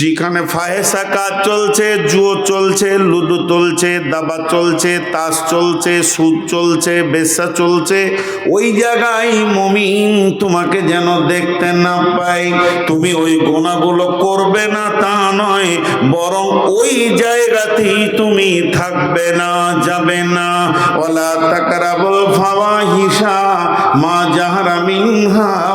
যেখানে ফাহেসা কাজ চলছে, জুয়ো চলছে, লুডো চলছে, দাবা চলছে, তাস চলছে, সুদ চলছে বেশ্যা চলছে। ওই জায়গায় মমিন তোমাকে যেন দেখতে না পাই তুমি ওই গোনাগুলো করবে না, তা নয়, বরং ওই জায়গাতেই তুমি থাকবে না, যাবে না। ওলা তাকরাবুল ফাওয়াহিশা, মা জাহরা মিনহা।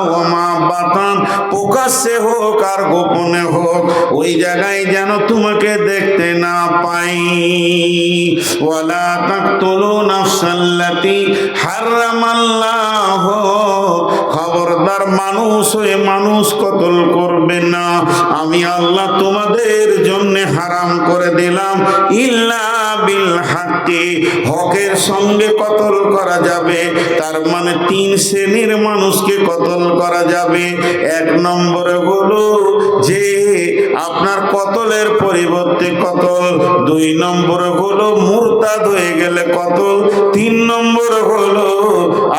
বাতান, প্রকাশ্যে হোক আর গোপনে হোক, ওই জায়গায় যেন তোমাকে দেখতে না পাই। ওয়ালা তাকতুলু নাফসাল্লাতি হারামাল্লাহ খবরদার মানুষ হয়ে মানুষ কতল করবে না? আমি আল্লাহ তোমাদের জন্য হারাম করে দিলাম। ইল্লা বিল হকের সঙ্গে কতল করা যাবে? তার মানে তিন শ্রেণির মানুষকে কতল করা যাবে? এক নম্বরে হলো যে আপনার কতলের পরিবর্তে কতল। দুই নম্বরে হলো মুরতাদ হয়ে গেলে কতল। তিন নম্বরে হলো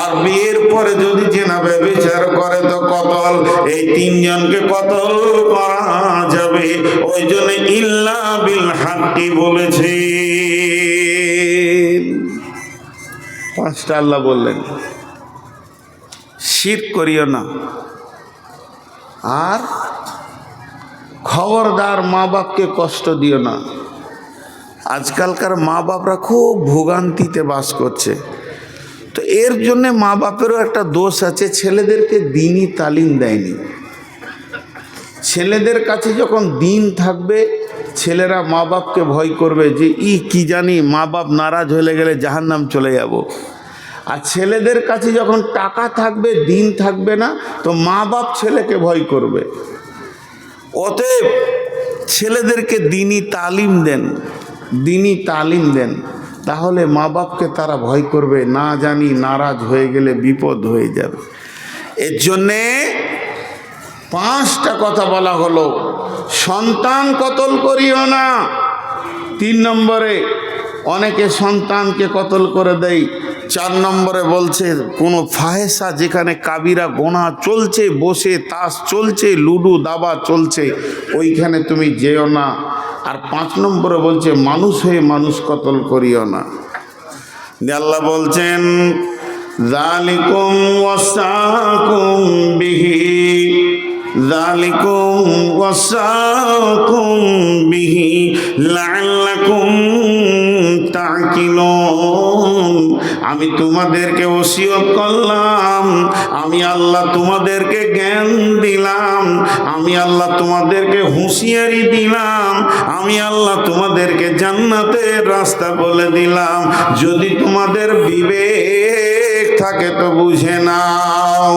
আর বিয়ের পরে যদি জেনাবে বিচার করে তো কতল এই তিনজনকে কতল করা যাবে? ওই জন্য ইল্লা বিল হাক্কি বলেছে। পাঁচটা আল্লাহ বললেন শীত করিও না। আর খবরদার মা বাপকে কষ্ট দিও না। আজকালকার মা বাপরা খুব ভোগান্তিতে বাস করছে। তো এর জন্য মা বাপেরও একটা দোষ আছে ছেলেদেরকে দিনই তালিম দেয়নি। ছেলেদের কাছে যখন দিন থাকবে ছেলেরা মা বাপকে ভয় করবে যে ই কি জানি মা বাপ নারাজ হয়ে গেলে জাহান্নাম চলে যাব। আর ছেলেদের কাছে যখন টাকা থাকবে দিন থাকবে না তো মা বাপ ছেলেকে ভয় করবে। অতএব ছেলেদেরকে দিনই তালিম দেন দিনই তালিম দেন। তাহলে মা বাপকে তারা ভয় করবে, না জানি নারাজ হয়ে গেলে বিপদ হয়ে যাবে। এর জন্যে পাঁচটা কথা বলা হলো, সন্তান কতল করিও না। তিন নম্বরে, অনেকে সন্তানকে কতল করে দেয়। চার নম্বরে বলছে, কোনো ফাহেসা যেখানে কাবিরা গোনা চলছে, বসে, তাস চলছে, লুডু, দাবা চলছে, ওইখানে তুমি যেও না। আর পাঁচ নম্বরে বলছে, মানুষ হয়ে মানুষ কতল করিও না। আল্লাহ বলছেন জালিকুম ওয়াসাকুম বিহি জালিকুম ওয়াসাকুম বিহি লাআল্লাকুম আমি তোমাদেরকে ওসিয়ত করলাম, আমি আল্লাহ তোমাদেরকে জ্ঞান দিলাম, আমি আল্লাহ তোমাদেরকে হুঁশিয়ারি দিলাম, আমি আল্লাহ তোমাদেরকে জান্নাতের রাস্তা বলে দিলাম। যদি তোমাদের বিবেক থাকে তো বুঝে নাও।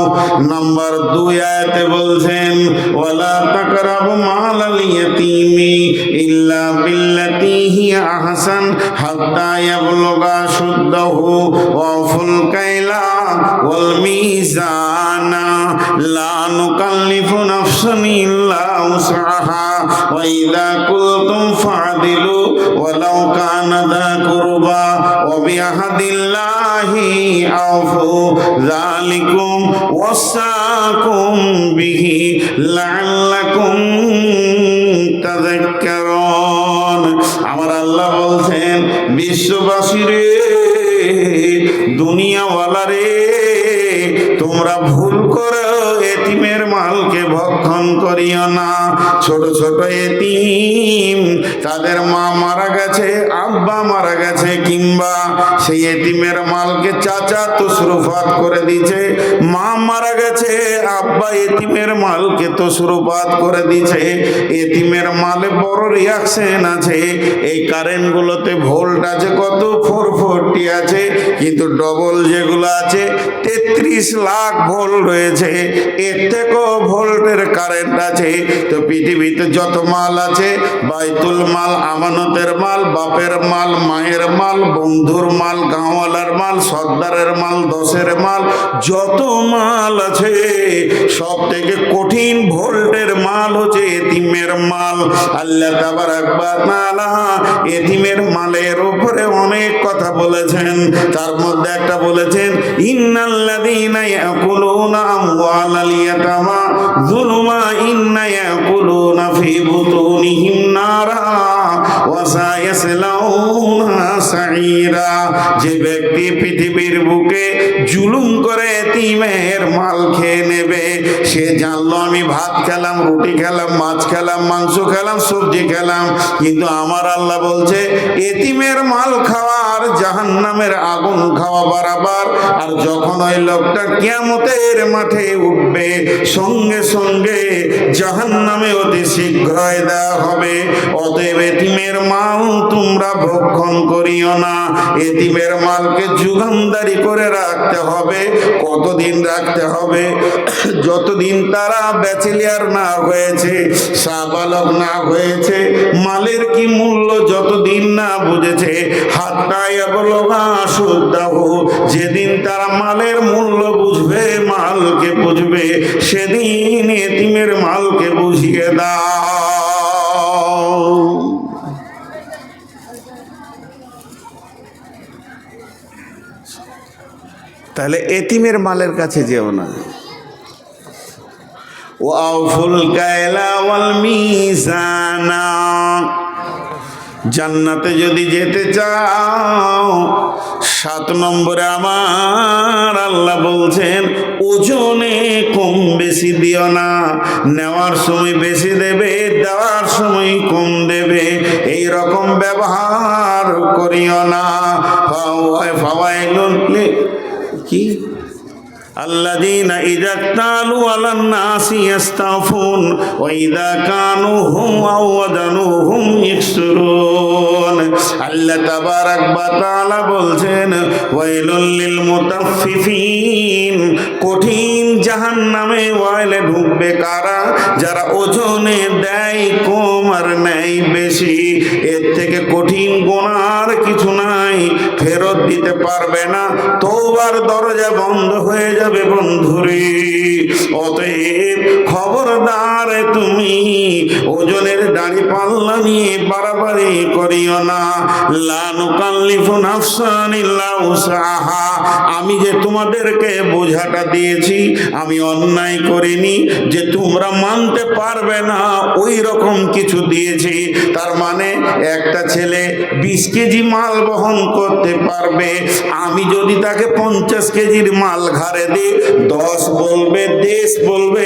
নাম্বার দুই আয়াতে বলছেন, ওয়ালা তাকরাবু মালাল ইয়াতীমি ইল্লা বিল্লাতি হিয়া আহসান হাত্তা ইয়াবলুগা শুদ্দাহু ওয়া ফুল কাইলা ওয়াল মিজানা। লা নুকাল্লিফু নাফসান ইল্লা উসআহা ওয়া ইযা কুলতুম ফা'দিলু ওয়ালাউ কানা দা কুরবা ওয়া বিআহদিল্লাহি ওয়াসাকুম বিহি লাআল্লাকুম তাযাক্কারুন। আমার আল্লাহ বলছেন বিশ্ববাসী রে দুনিয়াওয়ালা রে তোমরা ভুল ভক্ষণ করিও না। ছোট ছোট এতিম, তাদের মা মারা গেছে, আব্বা মারা গেছে, কিংবা সেই এতিমের মালকে চাচা তসরুফাত করে দিছে মা মারা গেছে, আব্বা এতিমের মালকে তসরুফাত করে দিছে এতিমের মালে বড় রিয়াকশন আছে। এই কারেন্টগুলোতে ভোল্ট আছে কত? ফোর ফোরটি আছে। কিন্তু ডবল যেগুলো আছে, তেত্রিশ লাখ ভোল্ট রয়েছে। এর থেকেও ভোল্টের কারেন্ট আছে। তো পৃথিবীতে যত মাল আছে, বাইতুল মাল, আমানতের মাল, বাপের মাল, মায়ের মাল, বন্ধুর মাল, গাঁওয়ালার মাল, সর্দারের মাল, দশের মাল, যত মাল আছে সব থেকে কঠিন ভোল্টের মাল হচ্ছে এতিমের মাল। আল্লাহ তাবারাক ওয়া তাআলা এতিমের মালের উপরে অনেক কথা বলেছেন। তার মধ্যে একটা বলেছেন ইন্নাল্লাযীনা ইয়াকুলুনা আমওয়ালাল ইয়াতামা যুলমা ইন্না ইয়াকুলুনা ফি বুতুনিহিম নারা। যে ব্যক্তি পৃথিবীর বুকে জুলুম করে এতিমের মাল খেয়ে নেবে, সে জানলো, আমি ভাত খেলাম, রুটি খেলাম, মাছ খেলাম, মাংস খেলাম, সবজি খেলাম। কিন্তু আমার আল্লাহ বলছে, এতিমের মাল খাওয়া খাওয়ার জাহান্নামের আগুন খাওয়া বরাবর। আর যখন ওই লোকটা কিয়ামতের মাঠে উঠবে, সঙ্গে সঙ্গে জাহান্নামে অতি শীঘ্রই দেওয়া হবে। অতএব এতিমের মাল তোমরা ভক্ষণ করিও না। এতিমের মালকে যুগানদারি করে রাখতে হবে, কতদিন রাখতে হবে? যতদিন তারা ব্যাচেলিয়ার না হয়েছে, সাবালক না হয়েছে, মালের কি মূল্য যতদিন না বুঝেছে হাতটাই অবলগা শুদ্ধাহ যেদিন তারা মালের মূল্য বুঝবে, মালকে বুঝবে, সেদিন এতিমের মালকে বুঝিয়ে দাও। তাহলে এতিমের মালের কাছে যেও না। ও আউফুল কায়লা ওয়াল মিজানা। জান্নাতে যদি যেতে চাও, সাত নম্বরে আমার আল্লাহ বলছেন, ওজনে কম বেশি দিও না, নেওয়ার সময় বেশি দেবে, দেওয়ার সময় কম দেবে, এই রকম ব্যবহার করিও না। ফাওয়াইলুন লি- কি الذين إذا اكتالوا على الناس يستعفون وإذا كانوا هم أو وزنوهم يكسرون আল্লাহ তাবারাক ওয়া তাআলা বলছেন ওয়াইলুল লিল মুতাফফিফিন কঠিন জাহান্নামে ওয়াইলে ঢুকবে কারা যারা ওজনে দেয় কম আর নেয় বেশি এর থেকে কঠিন গোনার কিছু নাই ফেরত দিতে পারবে না তোবার দরজা বন্ধ হয়ে যাবে বন্ধুরে। অতএব খবরদার তুমি ওজনের দাড়ি পাল্লা নিয়ে বাড়াবাড়ি করিও না। লানুকাল্লিফু নাফসান ইল্লা উসাহা আমি যে তোমাদেরকে বোঝাটা দিয়েছি, আমি অন্যায় করিনি, যে তোমরা মানতে পারবে না, ওই রকম কিছু দিয়েছি। তার মানে একটা ছেলে বিশ কেজি মাল বহন করতে পারবে। আমি যদি তাকে পঞ্চাশ কেজির মাল ঘাড়ে দিই দশ বলবে দেশ বলবে,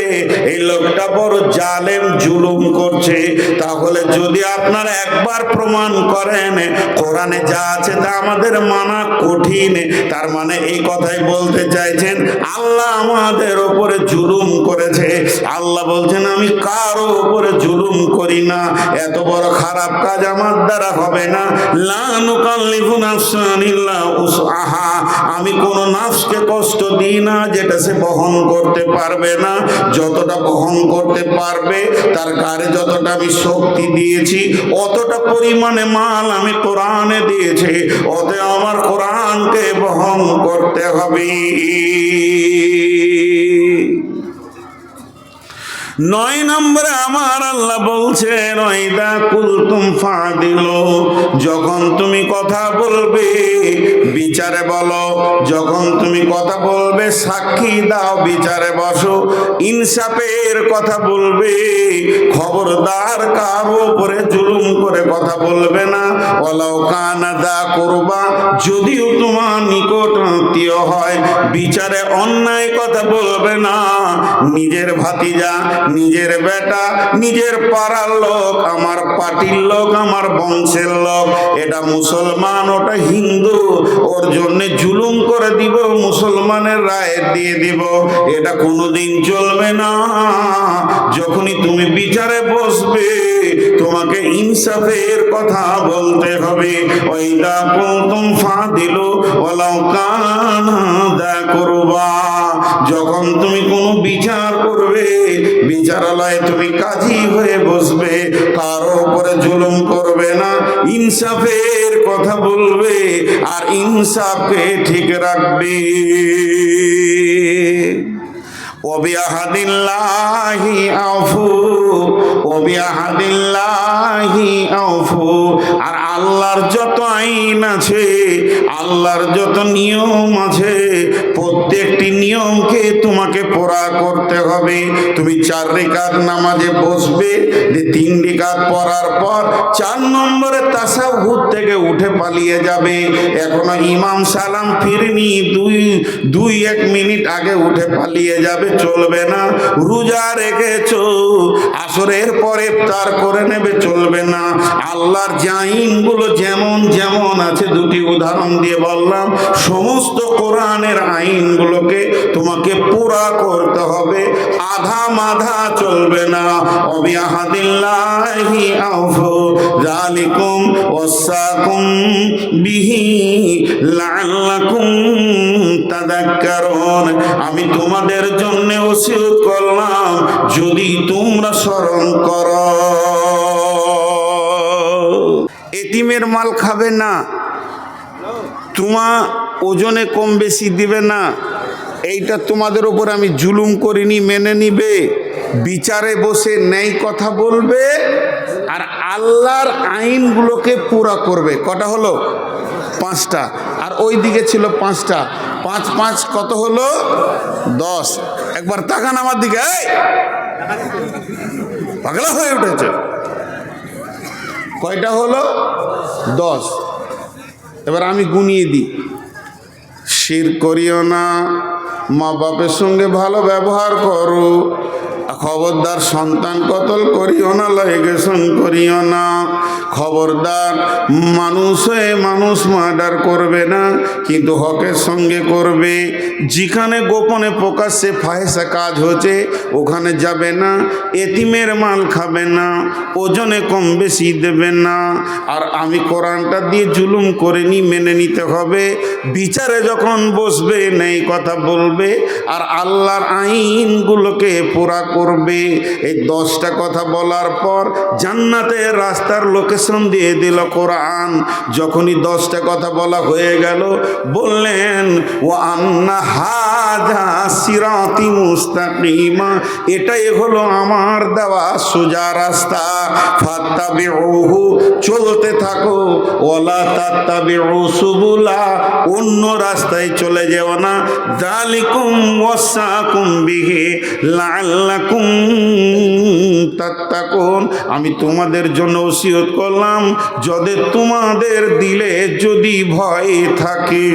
এই লোকটা বড় জালেম, জুলুম করছে। তাহলে যদি আপনারা একবার প্রমাণ করেন, কোরআনে যা আছে তা আমাদের মানা কঠিন। তার মানে এই কথাই বলতে চাইছেন, আল্লাহ আমাদের ওপরে জুলুম করেছে। আল্লাহ বলছেন, আমি কারও উপরে জুলুম করি না। এত বড় খারাপ কাজ আমার দ্বারা হবে না। লানুকাল্লিফু নাফসান ইল্লা উসআহা। আমি কোন নাফসকে কষ্ট দিই না। যেটা সে বহন করতে পারবে না, যতটা বহন করতে পারবে, তার কারে যতটা আমি শক্তি দিয়েছি, অতটা পরিমাণে মাল আমি কোরআনে দিয়েছি, অতএব আমার কোরআনকে বহন করতে হবে। নয় নম্বরে আমার আল্লাহ বলছে নয়দা কুলতুম ফাদিল। যখন তুমি কথা বলবে, বিচারে বলো। যখন তুমি কথা বলবে, সাক্ষী দাও, বিচারে বসো। ইনসাফের কথা বলবে, খবরদার কারও উপরে জুলুম করে কথা বলবে না। অলাও কানা দা করবা, যদিও তোমার নিকট আত্মীয় হয়, বিচারে অন্যায় কথা বলবে না। নিজের ভাতিজা নিজের বেটা, নিজের পাড়ার লোক, আমার পার্টির লোক, আমার বংশের লোক। এটা মুসলমান, ওটা হিন্দু। ওর জন্য জুলুম করে দিব, মুসলমানের রায় দিয়ে দিব। এটা কোনোদিন চলবে না। যখনই তুমি বিচারে বসবে তোমাকে ইনসাফের কথা বলতে হবে। ওই দা কুতুম ফাদিল ওলাও কানা দা যখন তুমি কোনো বিচার করবে, বিচারালয়ে তুমি কাজী হয়ে বসবে, কারও উপরে জুলুম করবে না, ইনসাফের কথা বলবে আর ইনসাফকে ঠিক রাখবে। ওবিয়াহাদিল্লাহি আফু ওবিয়াহাদিল্লাহি আফু আর আল্লাহর যত আইন আছে আল্লাহর যত নিয়ম আছে প্রত্যেকটি নিয়মকে তোমাকে পড়া করতে হবে। তুমি চার রেখাত নামাজে বসবে, যে তিন রেখাত পড়ার পর চার নম্বরে তাসা তাসাহুদ থেকে উঠে পালিয়ে যাবে। এখনও ইমাম সালাম ফিরনি, দুই দুই এক মিনিট আগে উঠে পালিয়ে যাবে, চলবে না। রোজা রেখেছ, আসরের পরে তার করে নেবে, চলবে না। আল্লাহর জাইনগুলো যেমন যেমন আছে, দুটি উদাহরণ দিয়ে বললাম। সমস্ত কোরআনের আইনগুলোকে তোমাকে পুরা করতে হবে। আধা মাধা চলবে না। অবিয়াহাদিল্লাহি আউফু জালিকুম ওয়াসাকুম বিহি লাআল্লাকুম তাদাক্কারুন আমি তোমাদের জন্য ওসিয়ত করলাম, যদি তোমরা স্মরণ করো। এতিমের মাল খাবে না। তোমা ওজনে কম বেশি দিবে না। এইটা তোমাদের ওপর আমি জুলুম করিনি, মেনে নিবে, বিচারে বসে নেই কথা বলবে, আর আল্লাহর আইনগুলোকে পুরা করবে। কটা হলো? পাঁচটা। আর ওই দিকে ছিল পাঁচটা। পাঁচ পাঁচ, কত হলো? দশ। একবার তাকান আমার দিকে পাগলা হয়ে উঠেছে। কয়টা হলো? দশ। এবার আমি গুনিয়ে দিই। শির করিও না। মা বাপের সঙ্গে ভালো ব্যবহার করো। খবরদার সন্তান কতল করিও না, লাইগেশন করিও না। খবরদার মানুষ মানুষ মার্ডার করবে না, কিন্তু হকের সঙ্গে করবে। যেখানে গোপনে প্রকাশ্যে ফাহেসা কাজ হচ্ছে, ওখানে যাবে না, এতিমের মাল খাবে না, ওজনে কম বেশি দেবে না। আর আমি কোরআনটা দিয়ে জুলুম করে নি, মেনে নিতে হবে। বিচারে যখন বসবে, নেই কথা বলবে। আর আল্লাহর আইনগুলোকে পুরা করবে। এই দশটা কথা বলার পর জান্নাতের রাস্তার লোকেশন দিয়ে দিল কোরআন। যখনই দশটা কথা বলা হয়ে গেল, বললেন ও আন্না হাজা সিরাতি মুস্তাকিমা। এটাই হলো আমার দেওয়া সোজা রাস্তা। ফাত্তা ফাত্তাবিউহু, চলতে থাকো। ওলা তাত্তাবিউ সুবুলা, অন্য রাস্তায় চলে যেও না। জালিকুম ওয়াসাকুম বিহি লাআল্লাকুম তাত্তাকুন আমি তোমাদের জন্য ওসিয়ত করলাম যদি তোমাদের দিলে যদি ভয় থাকে।